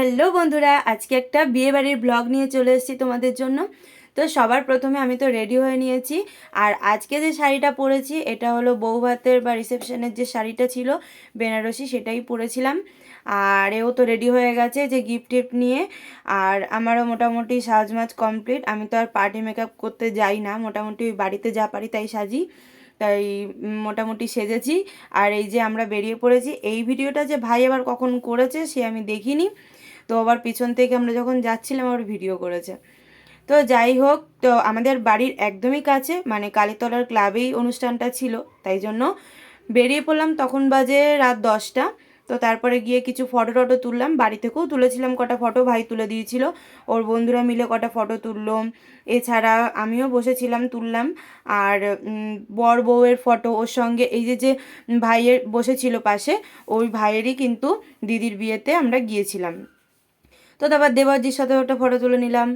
Hello বন্ধুরা, আজকে একটা বিয়ে বাড়ির ব্লগ নিয়ে চলে এসেছি তোমাদের জন্য। তো সবার প্রথমে আমি তো রেডি হয়ে নিয়েছি। আর আজকে যে শাড়িটা পরেছি, এটা হলো বউ ভাতের বা রিসেপশনের যে শাড়িটা ছিল, বেনারসি, সেটাই পরেছিলাম। আর এও তো রেডি হয়ে গেছে যে গিফট টিফট নিয়ে। আর আমারও মোটামুটি সাজমাজ কমপ্লিট আমি তো আর পার্টি মেকআপ করতে যাই না, মোটামুটি বাড়িতে যা পারি তাই সাজি। তাই মোটামুটি সেজেছি। আর এই যে আমরা বেরিয়ে পড়েছি, এই ভিডিওটা যে ভাই আবার কখন করেছে সে আমি দেখিনি। তো আবার পিছন থেকে আমরা যখন যাচ্ছিলাম, আবার ভিডিও করেছে। তো যাই হোক, তো আমাদের বাড়ির একদমই কাছে মানে কালীতলার ক্লাবেই অনুষ্ঠানটা ছিল, তাই জন্য বেরিয়ে পড়লাম। তখন বাজে রাত দশটা, তো তারপরে গিয়ে কিছু ফটো টটো তুললাম। বাড়ি থেকেও তুলেছিলাম কটা ফটো ভাই তুলে দিয়েছিল। ওর বন্ধুরা মিলে কটা ফটো তুললো। এছাড়া আমিও বসেছিলাম, তুললাম। আর বর বউয়ের ফটো ওর সঙ্গে এই যে যে ভাইয়ের বসেছিল পাশে, ওই ভাইয়েরই কিন্তু দিদির বিয়েতে আমরা গিয়েছিলাম। তো তারপর দেবাজির সাথে একটা ফটো তুলে নিলাম।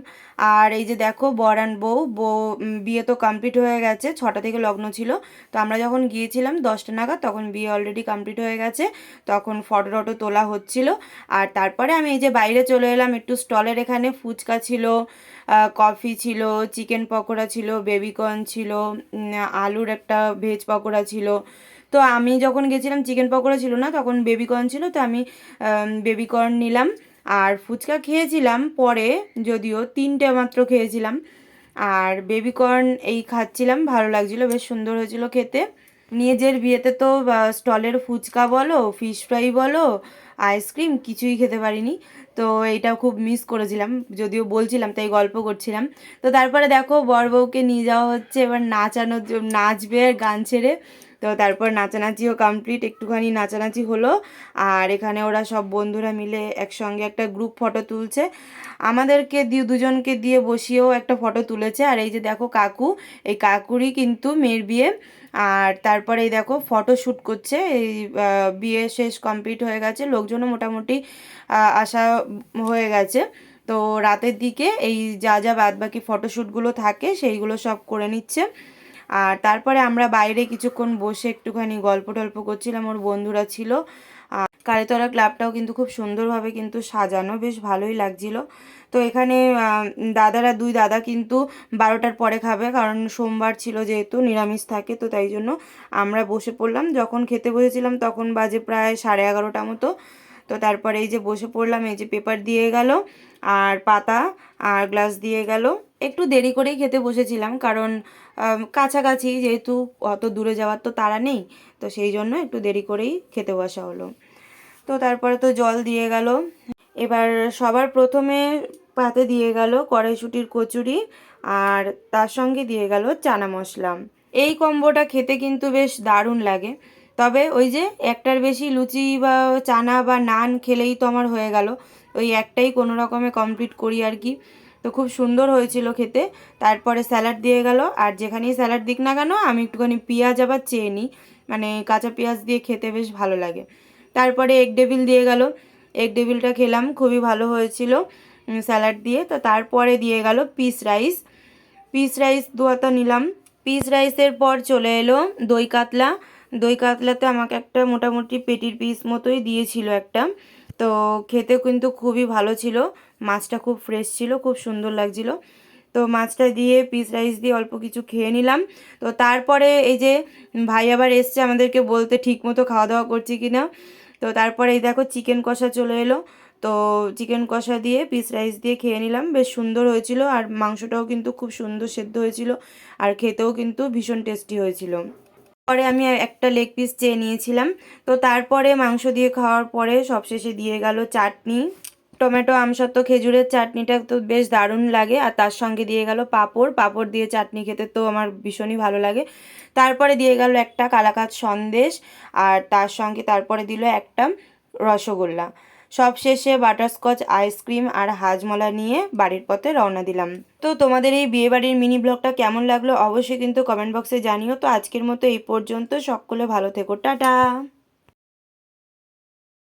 আর এই যে দেখো, বর অ্যান্ড বউ বউ বিয়ে তো কমপ্লিট হয়ে গেছে, ছটা থেকে লগ্ন ছিল। তো আমরা যখন গিয়েছিলাম দশটা নাগাদ, তখন বিয়ে অলরেডি কমপ্লিট হয়ে গেছে। তখন ফটো টটো তোলা হচ্ছিল। আর তারপরে আমি এই যে বাইরে চলে এলাম, একটু স্টলের এখানে ফুচকা ছিল কফি ছিল চিকেন পকোড়া ছিল বেবিকর্ন ছিল আলুর একটা ভেজ পকোড়া ছিল। তো আমি যখন গেছিলাম চিকেন পকোড়া ছিল না, তখন বেবিকর্ন ছিল। তো আমি বেবিকর্ন নিলাম। আর ফুচকা খেয়েছিলাম পরে, যদিও তিনটে মাত্র খেয়েছিলাম। আর বেবিকর্ন এই খাচ্ছিলাম, ভালো লাগছিল, বেশ সুন্দর হয়েছিল খেতে। নিজের বিয়েতে তো স্টলের ফুচকা বলো, ফিশ ফ্রাই বলো, আইসক্রিম কিছুই খেতে পারিনি। তো এইটা খুব মিস করেছিলাম, যদিও বলছিলাম, তাই গল্প করছিলাম। তো তারপরে দেখো, বর বউকে নিয়ে যাওয়া হচ্ছে, এবার নাচানোর নাচবে আর গান ছেড়ে। তো তারপর নাচানাচিও কমপ্লিট একটুখানি নাচানাচি হলো। আর এখানে ওরা সব বন্ধুরা মিলে একসঙ্গে একটা গ্রুপ ফটো তুলছে। আমাদেরকে দিয়ে দুজনকে দিয়ে বসিয়েও একটা ফটো তুলেছে। আর এই যে দেখো কাকু, এই কাকুরই কিন্তু মেয়ের বিয়ে। আর তারপরে এই দেখো ফটো শ্যুট করছে। এই বিয়ে শেষ কমপ্লিট হয়ে গেছে। লোকজনও মোটামুটি আসা হয়ে গেছে। তো রাতের দিকে এই যা যা বাদবাকি ফটোশ্যুটগুলো থাকে, সেইগুলো সব করে নিচ্ছে। আর তারপরে আমরা বাইরে কিছুক্ষণ বসে একটুখানি গল্প টল্প করছিলাম, ওর বন্ধুরা ছিল। আর কালীতলা ক্লাবটাও কিন্তু খুব সুন্দরভাবে কিন্তু সাজানো, বেশ ভালোই লাগছিল। তো এখানে দাদারা, দুই দাদা কিন্তু বারোটার পরে খাবে, কারণ সোমবার ছিল যেহেতু, নিরামিষ থাকে, তো তাই জন্য আমরা বসে পড়লাম। যখন খেতে বসেছিলাম, তখন বাজে প্রায় সাড়ে এগারোটা মতো। তো তারপরে এই যে বসে পড়লাম, এই যে পেপার দিয়ে গেল আর পাতা আর গ্লাস দিয়ে গেল। একটু দেরি করেই খেতে বসেছিলাম কারণ কাছাকাছি যেহেতু অত দূরে যাওয়ার তো তারা নেই, তো সেই জন্য একটু দেরি করেই খেতে বসা হলো। তো তারপরে তো জল দিয়ে গেল। এবার সবার প্রথমে পাতে দিয়ে গেল কড়াইশুটির কচুরি আর তার সঙ্গে দিয়ে গেল চানা মশলা। এই কম্বোটা খেতে কিন্তু বেশ দারুণ লাগে। তবে ওই যে একটার বেশি লুচি বা চানা বা নান খেলেই তো আমার হয়ে গেল। ওই একটাই কোনো রকমে কমপ্লিট করি আর কি। তো খুব সুন্দর হয়েছিল খেতে। তারপরে স্যালাড দিয়ে গেল। আর যেখানেই স্যালাড দিক না কেন, আমি একটুখানি পেঁয়াজ আবার চেয়ে নিই। মানে কাঁচা পেঁয়াজ দিয়ে খেতে বেশ ভালো লাগে। তারপরে এগ ডেভিল দিয়ে গেল। এগ ডেভিলটা খেলাম, খুবই ভালো হয়েছিল স্যালাড দিয়ে। তো তারপরে দিয়ে গেল পিস রাইস পিস রাইস দুয়াতা নিলাম। পিস রাইসের পর চলে এলো দই কাতলা। দই কাতলাতে আমাকে একটা মোটামুটি পেটির পিস মতোই দিয়েছিল একটা। তো খেতে কিন্তু খুবই ভালো ছিল। মাছটা খুব ফ্রেশ ছিল, খুব সুন্দর লাগছিল। তো মাছটা দিয়ে পিস রাইস দিয়ে অল্প কিছু খেয়ে নিলাম। তো তারপরে এই যে ভাই আবার এসছে আমাদেরকে বলতে ঠিক মতো খাওয়া দাওয়া করছি কি না তো তারপরে এই দেখো চিকেন কষা চলে এলো। তো চিকেন কষা দিয়ে পিস রাইস দিয়ে খেয়ে নিলাম। বেশ সুন্দর হয়েছিল আর মাংসটাও কিন্তু খুব সুন্দর সেদ্ধ হয়েছিল। আর খেতেও কিন্তু ভীষণ টেস্টি হয়েছিল। পরে আমি একটা লেগ পিস চেয়ে নিয়েছিলাম। তো তারপরে মাংস দিয়ে খাওয়ার পরে সবশেষে দিয়ে গেল চাটনি। টমেটো, আমসত্ত্ব, খেজুরের চাটনিটা তো বেশ দারুণ লাগে। আর তার সঙ্গে দিয়ে গেল পাঁপড়। পাঁপড় দিয়ে চাটনি খেতে তো আমার ভীষণই ভালো লাগে। তারপরে দিয়ে গেল একটা কালাকাত সন্দেশ। আর তার সঙ্গে তারপরে দিল একটা রসগোল্লা। সবশেষে বাটারস্কচ, আইসক্রিম আর হাজমলা নিয়ে বাড়ির পথে রওনা দিলাম। তো তোমাদের এই বিয়ে বাড়ির মিনি ব্লগটা কেমন লাগল অবশ্যই কিন্তু কমেন্ট বক্সে জানিও। তো আজকের মতো এই পর্যন্ত। সকলে ভালো থেকো। টাটা!